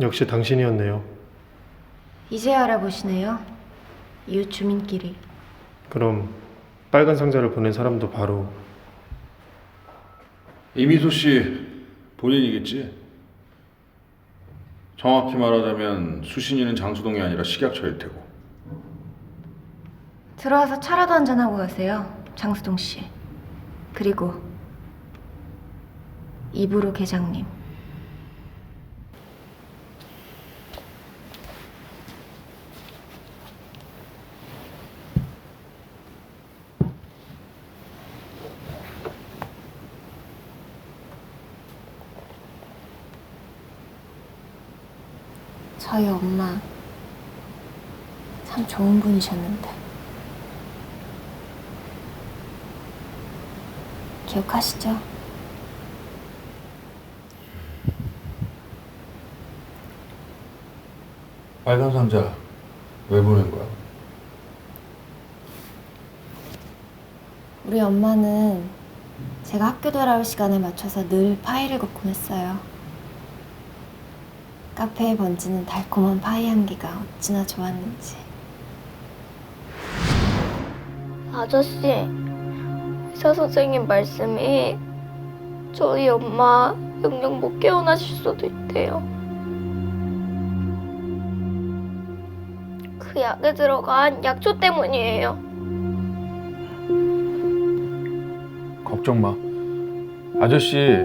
역시 당신이었네요. 이제 알아보시네요. 이웃 주민끼리. 그럼 빨간 상자를 보낸 사람도 바로 이미소 씨 본인이겠지? 정확히 말하자면 수신이는 장수동이 아니라 식약처일 테고 들어와서 차라도 한잔 하고 가세요. 장수동 씨. 그리고 이브로 계장님. 저희 엄마 참 좋은 분이셨는데. 기억하시죠? 빨간 상자 왜 보낸 거야? 우리 엄마는 제가 학교 돌아올 시간에 맞춰서 늘 파이를 굽곤 했어요. 카페에 번지는 달콤한 파이 향기가 어찌나 좋았는지. 아저씨, 의사 선생님 말씀이 저희 엄마 영영 못 깨어나실 수도 있대요. 그 약에 들어간 약초 때문이에요. 걱정 마. 아저씨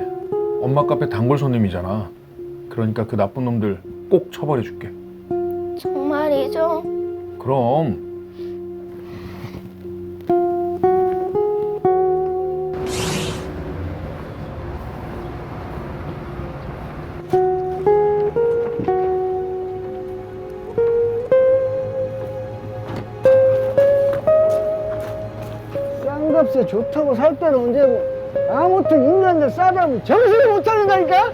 엄마 카페 단골 손님이잖아. 그러니까 그 나쁜 놈들 꼭 처벌해 줄게. 정말이죠? 그럼 싼 값에 좋다고 살 때는 언제고 아무튼 인간들 싸다면 정신을 못 차린다니까?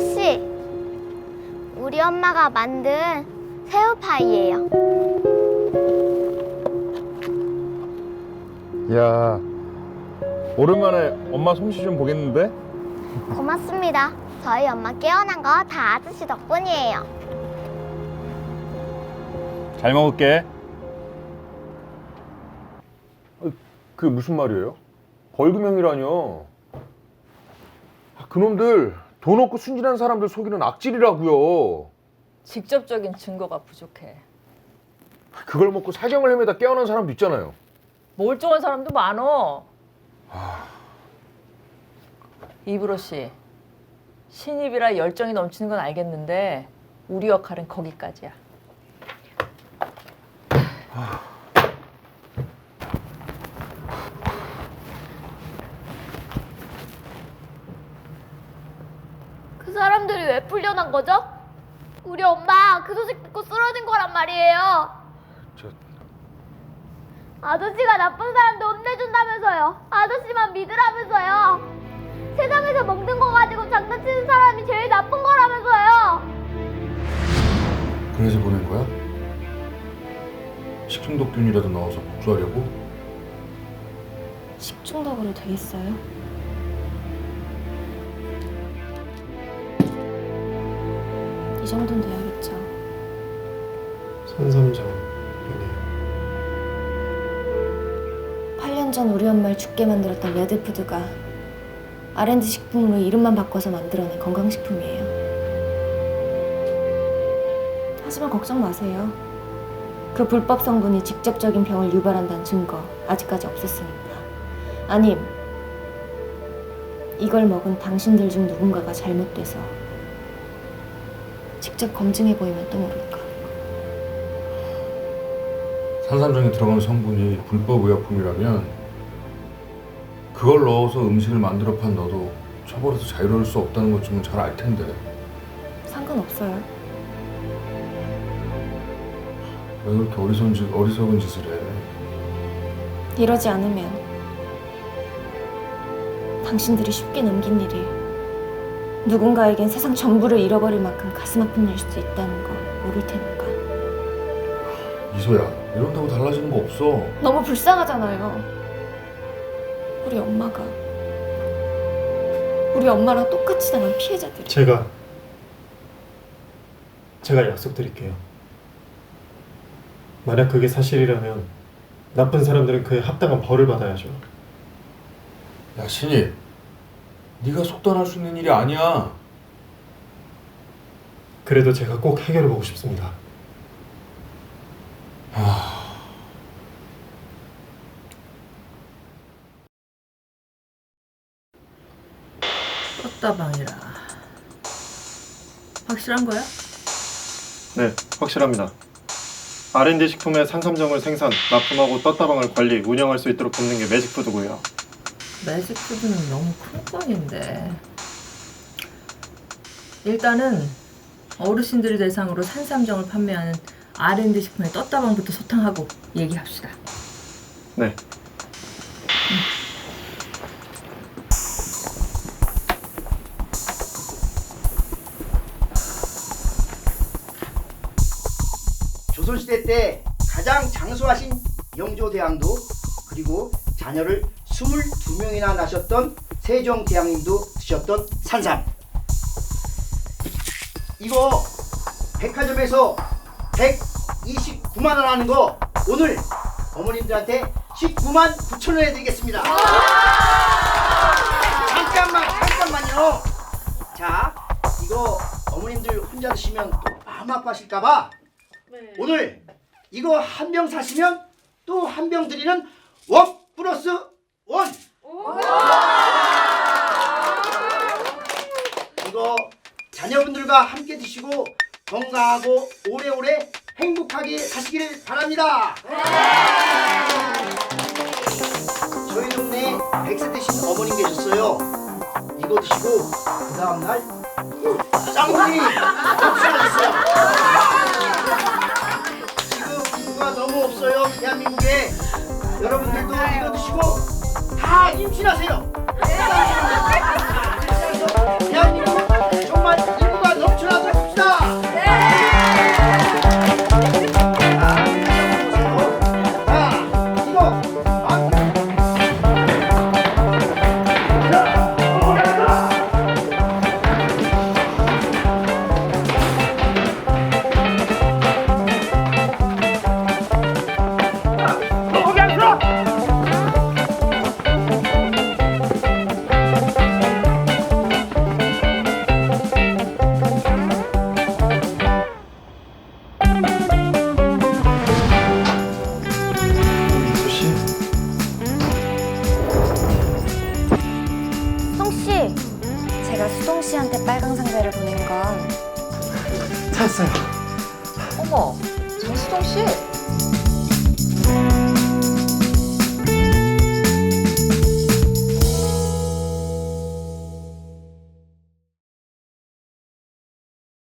아저씨, 우리 엄마가 만든 새우파이예요. 야 오랜만에 엄마 솜씨 좀 보겠는데? 고맙습니다. 저희 엄마 깨어난 거 다 아저씨 덕분이에요. 잘 먹을게. 어, 그게 무슨 말이에요? 벌금형이라뇨. 아, 그놈들 돈 없고 순진한 사람들 속이는 악질이라고요. 직접적인 증거가 부족해. 그걸 먹고 사정을 헤매다 깨어난 사람도 있잖아요. 멀쩡한 사람도 많어. 이브로 씨, 신입이라 열정이 넘치는 건 알겠는데 우리 역할은 거기까지야. 그 사람들이 왜 풀려 난 거죠? 우리 엄마 그 소식 듣고 쓰러진 거란 말이에요. 저 아저씨가 나쁜 사람도 혼내준다면서요. 아저씨만 믿으라면서요. 세상에서 먹는 거 가지고 장난치는 사람이 제일 나쁜 거라면서요. 그래서 보낸 거야? 식중독균이라도 넣어서 복수하려고? 식중독으로 되겠어요? 정도는 돼야겠죠. 산삼정이네요. 8년 전 우리 엄마를 죽게 만들었던 레드푸드가 R&D 식품으로 이름만 바꿔서 만들어낸 건강식품이에요. 하지만 걱정 마세요. 그 불법 성분이 직접적인 병을 유발한다는 증거 아직까지 없었습니다. 아님 이걸 먹은 당신들 중 누군가가 잘못돼서 직접 검증해 보이면 또 모를까. 산삼정에 들어간 성분이 불법 의약품이라면 그걸 넣어서 음식을 만들어 판 너도 처벌에서 자유로울 수 없다는 것쯤은 잘알 텐데 상관없어요. 왜 그렇게 어리석은, 짓- 어리석은 짓을 해? 이러지 않으면 당신들이 쉽게 넘긴 일이 누군가에겐 세상 전부를 잃어버릴 만큼 가슴 아픈 일일 수도 있다는 거 모를 테니까. 이소야 이런다고 달라지는 거 없어. 너무 불쌍하잖아요. 우리 엄마가 우리 엄마랑 똑같이 당한 피해자들이. 제가 제가 약속드릴게요. 만약 그게 사실이라면 나쁜 사람들은 그에 합당한 벌을 받아야죠. 야 신입, 네가 속단할 수 있는 일이 아니야. 그래도 제가 꼭 해결해 보고 싶습니다. 떴다방이라. 확실한 거야? 네, 확실합니다. R&D 식품의 산삼정을 생산, 납품하고 떴다방을 관리, 운영할 수 있도록 돕는 게 매직푸드고요. 매직 푸드는 너무 큰 건인데. 일단은 어르신들을 대상으로 산삼정을 판매하는 R&D 식품의 떴다방부터 소탕하고 얘기합시다. 네. 조선시대 때 가장 장수하신 영조대왕도 그리고 자녀를 22명이나 낳으셨던 세종대왕님도 드셨던 산삼. 이거 백화점에서 129만 원 하는 거 오늘 어머님들한테 19만 9천 원에 드리겠습니다. 잠깐만 잠깐만요. 자 이거 어머님들 혼자 드시면 또 마음 아파하실까봐 오늘 이거 한 병 사시면 또 한 병 드리는 원 플러스 원. 이거 자녀분들과 함께 드시고 건강하고 오래오래 행복하게 사시기를 바랍니다. 저희 동네에 100세 되신 어머님 계셨어요. 이거 드시고 그 다음날 쌍둥이 접수하셨어요. 지금 인구가 너무 없어요 대한민국에 여러분들도 이거 드시고 다 임신하세요 찾았어요. 어머, 장수동 씨.